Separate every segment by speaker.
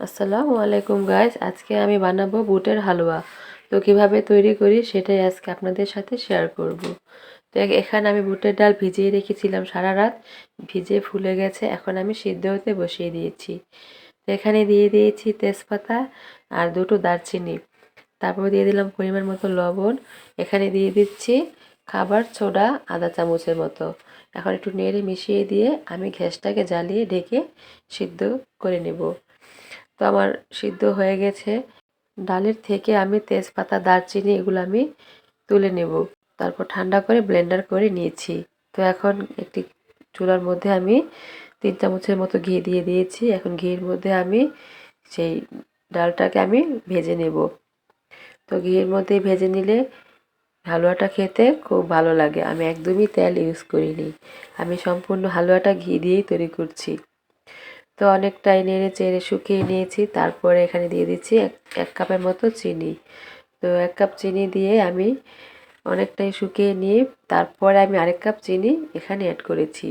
Speaker 1: আসসালামু আলাইকুম গাইস আজকে আমি বানাবো বুটের হালুয়া। তো কীভাবে তৈরি করি সেটাই আজকে আপনাদের সাথে শেয়ার করব। তো এখানে আমি বুটের ডাল ভিজিয়ে রেখেছিলাম সারা রাত, ভিজে ফুলে গেছে, এখন আমি সিদ্ধ হতে বসিয়ে দিয়েছি। তো এখানে দিয়ে দিয়েছি তেজপাতা আর দুটো দারচিনি। তারপর দিয়ে দিলাম পরিমাণ মতো লবণ। এখানে দিয়ে দিচ্ছি খাবার ছোডা আদা চামচের মতো। এখন একটু নেড়ে মিশিয়ে দিয়ে আমি গ্যাসটাকে জ্বালিয়ে ঢেকে সিদ্ধ করে নেব। তো আমার সিদ্ধ হয়ে গেছে। ডালের থেকে আমি তেজপাতা, দারচিনি এগুলো আমি তুলে নেব। তারপর ঠান্ডা করে ব্লেন্ডার করে নিয়েছি। তো এখন একটি চুলার মধ্যে আমি তিন চামচের মতো ঘি দিয়ে দিয়েছি। এখন ঘির মধ্যে আমি সেই ডালটাকে আমি ভেজে নেব। তো ঘির মধ্যে ভেজে নিলে হালুয়াটা খেতে খুব ভালো লাগে। আমি একদমই তেল ইউজ করিনি। আমি সম্পূর্ণ হালুয়াটা ঘি দিয়েই তৈরি করছি। তো অনেকটাই নেড়ে চেড়ে শুকিয়ে নিয়েছি। তারপরে এখানে দিয়ে দিচ্ছি এক এক কাপের মতো চিনি। তো এক কাপ চিনি দিয়ে আমি অনেকটাই শুকিয়ে নিয়ে তারপরে আমি আরেক কাপ চিনি এখানে অ্যাড করেছি।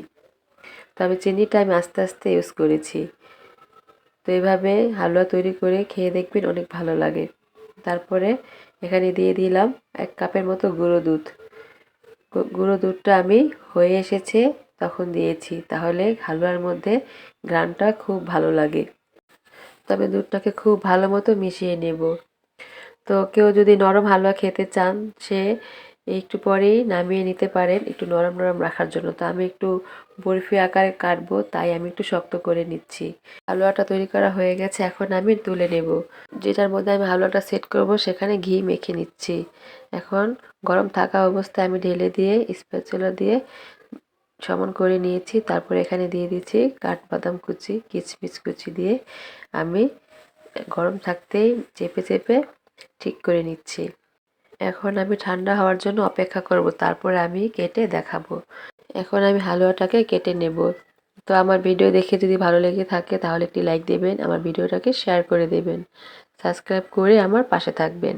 Speaker 1: তো আমি চিনিটা আমি আস্তে আস্তে ইউজ করেছি। তো এইভাবে হালুয়া তৈরি করে খেয়ে দেখবেন অনেক ভালো লাগে। তারপরে এখানে দিয়ে দিলাম এক কাপের মতো গুঁড়ো দুধ। গুঁড়ো দুধটা আমি হয়ে এসেছে তখন দিয়েছি। তাহলে হালুয়ার মধ্যে গ্রানটা খুব ভালো লাগে। তবে দুধটাকে খুব ভালো মতো মিশিয়ে নেব। তো কেউ যদি নরম হালুয়া খেতে চান, সে একটু পরেই নামিয়ে নিতে পারেন একটু নরম নরম রাখার জন্য। তো আমি একটু বরফি আকারে কাটবো, তাই আমি একটু শক্ত করে নিচ্ছি। হালুয়াটা তৈরি করা হয়ে গেছে, এখন আমি তুলে নেব। যেটার মধ্যে আমি হালুয়াটা সেট করব, সেখানে ঘি মেখে নিচ্ছি। এখন গরম থাকা অবস্থায় আমি ঢেলে দিয়ে স্প্যাচুলা দিয়ে সমান করে নিয়েছি, তারপর এখানে দিয়ে দিচ্ছি কাঠবাদাম কুচি কিচমিচ কুচি দিয়ে আমি গরম থাকতেই চেপে চেপে ঠিক করে নিচ্ছি। এখন আমি ঠান্ডা হওয়ার জন্য অপেক্ষা করব, তারপরে আমি কেটে দেখাবো। এখন আমি হালুয়াটাকে কেটে নেব। তো আমার ভিডিও দেখে যদি ভালো লেগে থাকে, তাহলে একটি লাইক দেবেন, আমার ভিডিওটাকে শেয়ার করে দেবেন। সাবস্ক্রাইব করে আমার পাশে থাকবেন।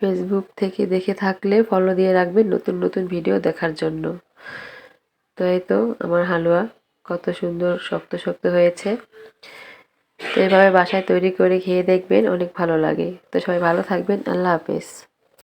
Speaker 1: ফেসবুক থেকে দেখে থাকলে ফলো দিয়ে রাখবেন নতুন নতুন ভিডিও দেখার জন্য। তো এই তো আমার হালুয়া কত সুন্দর শক্ত শক্ত হয়েছে। তো এভাবে বাসায় তৈরি করে খেয়ে দেখবেন অনেক ভালো লাগে। তো সবাই ভালো থাকবেন, আল্লাহ হাফেজ।